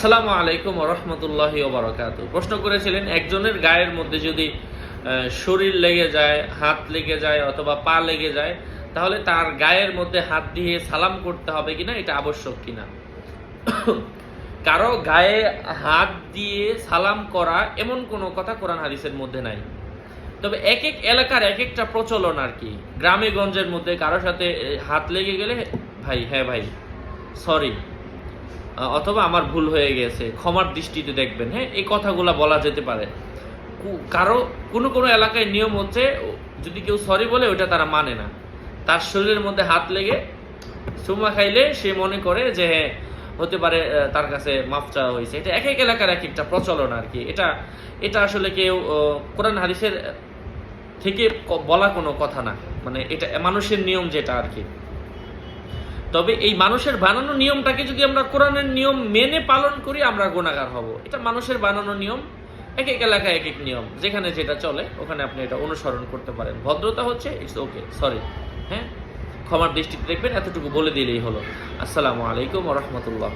আসসালামু আলাইকুম রহমতুল্লাহ ওবরাকাত প্রশ্ন করেছিলেন, একজনের গায়ের মধ্যে যদি শরীর লেগে যায়, হাত লেগে যায় অথবা পা লেগে যায়, তাহলে তার গায়ের মধ্যে হাত দিয়ে সালাম করতে হবে কিনা, এটা আবশ্যক কিনা? কারও গায়ে হাত দিয়ে সালাম করা এমন কোনো কথা কোরআন হাদিসের মধ্যে নাই। তবে এক এক এলাকার এক একটা প্রচলন আর কি। গ্রামে, গঞ্জের মধ্যে কারও সাথে হাত লেগে গেলে, ভাই হ্যাঁ ভাই, সরি। অথবা আমার ভুল হয়ে গেছে, ক্ষমার দৃষ্টিতে দেখবেন হ্যাঁ এই কথাগুলো বলা যেতে পারে। কারও, কোনো কোনো এলাকায় নিয়ম হচ্ছে যদি কেউ সরি বলে ওটা তারা মানে না। তার শরীরের মধ্যে হাত লেগে সুমা খাইলে সে মনে করে যে হ্যাঁ হতে পারে তার কাছে মাফ চাওয়া হয়েছে। এটা এক এক এলাকার এক একটা প্রচলন আর কি। এটা এটা আসলে কেউ কোরআন হাদিসের থেকে বলা কোনো কথা না। মানে এটা, মানুষের নিয়ম যেটা আর কি। তবে এই মানুষের বানানো নিয়মটাকে যদি আমরা কোরআনের নিয়ম মেনে পালন করি, আমরা গুণাগার হব। এটা মানুষের বানানো নিয়ম এক এক এলাকায় এক এক নিয়ম। যেখানে যেটা চলে, ওখানে আপনি এটা অনুসরণ করতে পারেন। ভদ্রতা হচ্ছে ইটস ওকে সরি হ্যাঁ? ক্ষমার দৃষ্টিতে দেখবেন, এতটুকু বলে দিলেই হলো। আসসালামু আলাইকুম রহমতুল্লাহ।